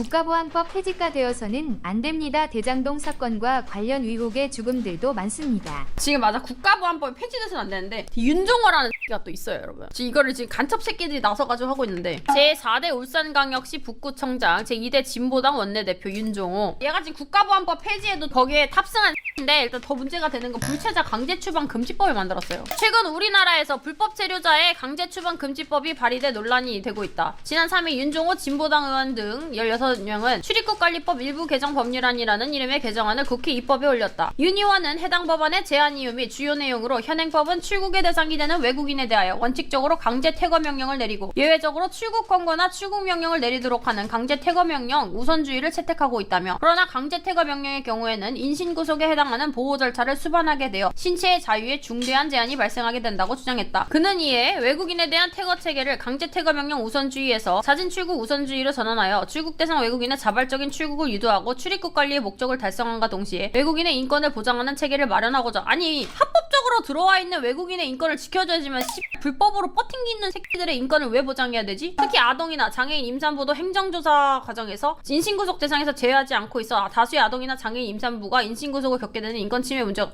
국가보안법 폐지가 되어서는 안 됩니다. 대장동 사건과 관련 의혹의 죽음들도 많습니다. 지금 맞아 국가보안법이 폐지돼서는 안 되는데 윤종호라는 새끼가 또 있어요 여러분 지금 이거를 지금 간첩 새끼들이 나서가지고 하고 있는데 제4대 울산광역시 북구청장 제2대 진보당 원내대표 윤종호 얘가 지금 국가보안법 폐지에도 거기에 탑승한 인데 일단 더 문제가 되는 건 불체자 강제 추방 금지법을 만들었어요. 최근 우리나라에서 불법 체류자의 강제 추방 금지법이 발의돼 논란이 되고 있다. 지난 3일 윤종호 진보당 의원 등 16 명은 출입국 관리법 일부 개정 법률안이라는 이름의 개정안을 국회 입법에 올렸다. 윤 의원은 해당 법안의 제안 이유 및 주요 내용으로 현행법은 출국의 대상이 되는 외국인에 대하여 원칙적으로 강제 퇴거 명령을 내리고 예외적으로 출국 권고나 출국 명령을 내리도록 하는 강제 퇴거 명령 우선주의를 채택하고 있다며 그러나 강제 퇴거 명령의 경우에는 인신 구속에 해당하는 보호 절차를 수반하게 되어 신체의 자유에 중대한 제한이 발생하게 된다고 주장했다. 그는 이에 외국인에 대한 퇴거 체계를 강제 퇴거 명령 우선주의에서 사진 출국 우선주의로 전환하여 출국 대상 외국인의 자발적인 출국을 유도하고 출입국 관리의 목적을 달성함과 동시에 외국인의 인권을 보장하는 체계를 마련하고자 아니 합법적으로 들어와 있는 외국인의 인권을 지켜줘야지만 씨, 불법으로 버팅기는 새끼들의 인권을 왜 보장해야 되지? 특히 아동이나 장애인 임산부도 행정조사 과정에서 인신구속 대상에서 제외하지 않고 있어 다수의 아동이나 장애인 임산부가 인신구속을 겪게 되는 인권 침해 문제가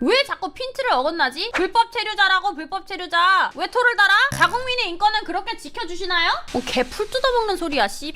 왜 자꾸 핀트를 어긋나지? 불법 체류자라고 불법 체류자 왜 토를 달아? 자국민의 인권은 그렇게 지켜주시나요? 어, 개풀 뜯어먹는 소리야 씨